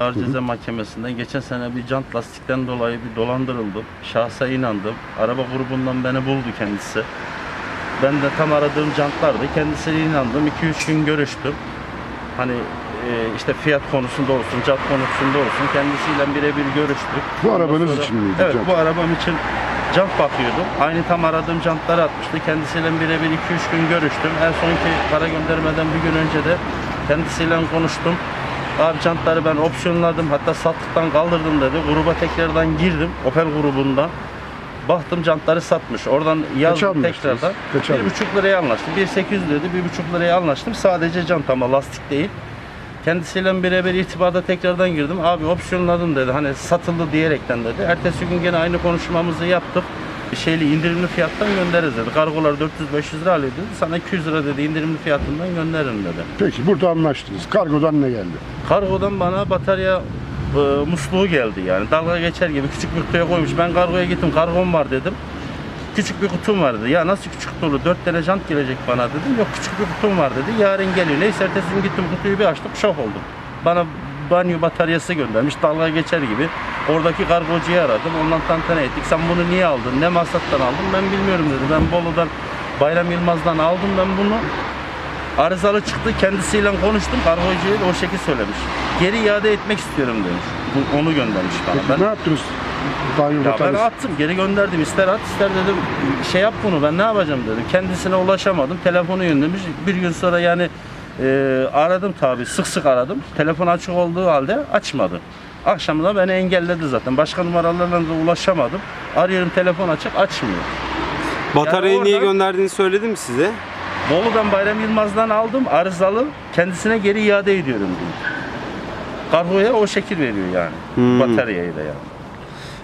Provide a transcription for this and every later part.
Ağır Ceza Mahkemesi'nden geçen sene bir jant lastikten dolayı bir dolandırıldım. Şahsa inandım. Araba grubundan beni buldu kendisi. Ben de tam aradığım jantlardı. Kendisine inandım. 2-3 gün görüştüm. Hani e, işte fiyat konusunda olsun, jant konusunda olsun kendisiyle birebir görüştük. Bu Ondan arabanız için miydi Evet, jant? bu arabam için jant bakıyordum. Aynı tam aradığım jantları atmıştı. Kendisiyle birebir 2-3 gün görüştüm. En sonki para göndermeden bir gün önce de kendisiyle konuştum. Abi jantları ben opsiyonladım. Hatta sattıktan kaldırdım dedi. Gruba tekrardan girdim. Opel grubundan. Baktım jantları satmış. Oradan yazdım tekrardan. Bir buçuk liraya anlaştım. 1.800 dedi. Bir buçuk liraya anlaştım. Sadece jant ama lastik değil. Kendisiyle birebir irtibata tekrardan girdim. Abi opsiyonladım dedi. Hani satıldı diyerekten dedi. Ertesi gün gene aynı konuşmamızı yaptık. Şeyli indirimli fiyattan göndeririz dedi. Kargolar 400-500 lira alıyor dedi. Sana 200 lira dedi indirimli fiyatından gönderirim dedi. Peki burada anlaştınız. Kargodan ne geldi? Kargodan bana batarya e, musluğu geldi yani. Dalga geçer gibi küçük bir kutuya koymuş. Ben kargoya gittim. Kargom var dedim. Küçük bir kutum var dedi. Ya nasıl küçük olur? Dört tane jant gelecek bana dedim. Yok küçük bir kutum var dedi. Yarın geliyor. Neyse ertesi gün gittim kutuyu bir açtım. Şok oldum. Bana banyo bataryası göndermiş. Dalga geçer gibi. Oradaki kargocuyu aradım. Ondan tantana ettik. Sen bunu niye aldın? Ne masraftan aldın? Ben bilmiyorum dedi. Ben Bolu'dan Bayram Yılmaz'dan aldım ben bunu. Arızalı çıktı. Kendisiyle konuştum. Kargocuya da o şekil söylemiş. Geri iade etmek istiyorum demiş. Bu, onu göndermiş bana. Ben, ne yaptınız? Banyo ya ben attım. Geri gönderdim. İster at ister dedim. Şey yap bunu. Ben ne yapacağım dedim. Kendisine ulaşamadım. Telefonu yönlemiş. Bir gün sonra yani e, aradım tabii. Sık sık aradım. Telefon açık olduğu halde açmadı. Akşam da beni engelledi zaten. Başka numaralarla da ulaşamadım. Arıyorum telefon açık açmıyor. Bataryayı Yani niye oradan- gönderdiğini söyledi mi size? Bolu'dan Bayram Yılmaz'dan aldım arızalı kendisine geri iade ediyorum diyor. Kargoya o şekil veriyor yani. Hmm. Bataryayı da yani.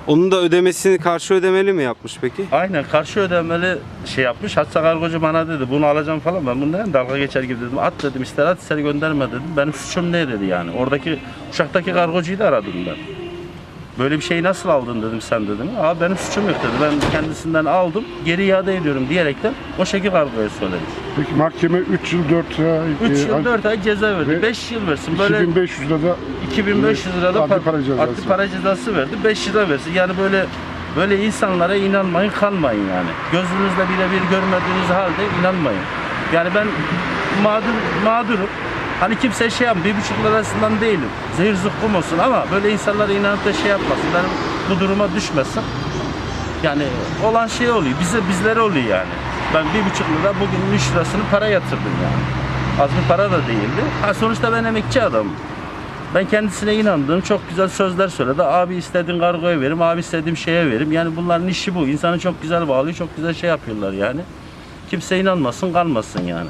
Onun da ödemesini karşı ödemeli mi yapmış peki? Aynen karşı ödemeli şey yapmış. Hatta kargocu bana dedi bunu alacağım falan. Ben bundan dalga geçer gibi dedim. At dedim ister at ister gönderme dedim. Benim suçum ne dedi yani. Oradaki Uşak'taki kargocuyu da aradım ben. Böyle bir şeyi nasıl aldın dedim sen dedim. Abi benim suçum yok dedi. Ben kendisinden aldım geri iade ediyorum diyerekten o şekil kargoya söylemiş. Peki mahkeme 3 yıl 4 ay. 3 e, yıl 4 ay ceza verdi. ve 5 yıl versin. Böyle 2500 lira da 2500 lira da Adli par- para cezası. adli para cezası verdi. 5 lira versin. Yani böyle böyle insanlara inanmayın, kanmayın yani. Gözünüzle birebir görmediğiniz halde inanmayın. Yani ben mağdur mağdurum. Hani kimse şey yapmıyor, bir buçuk lirasından değilim. Zehir zıkkım olsun ama böyle insanlara inanıp da şey yapmasın. Benim bu duruma düşmesin. Yani olan şey oluyor. Bize bizlere oluyor yani. Ben bir buçuk lira bugün 3 lirasını para yatırdım yani. Az bir para da değildi. Ha sonuçta ben emekçi adamım. Ben kendisine inandığım çok güzel sözler söyledi. Abi istediğin kargoya verim, abi istediğim şeye verim. Yani bunların işi bu. İnsanı çok güzel bağlıyor, çok güzel şey yapıyorlar yani. Kimse inanmasın, kalmasın yani.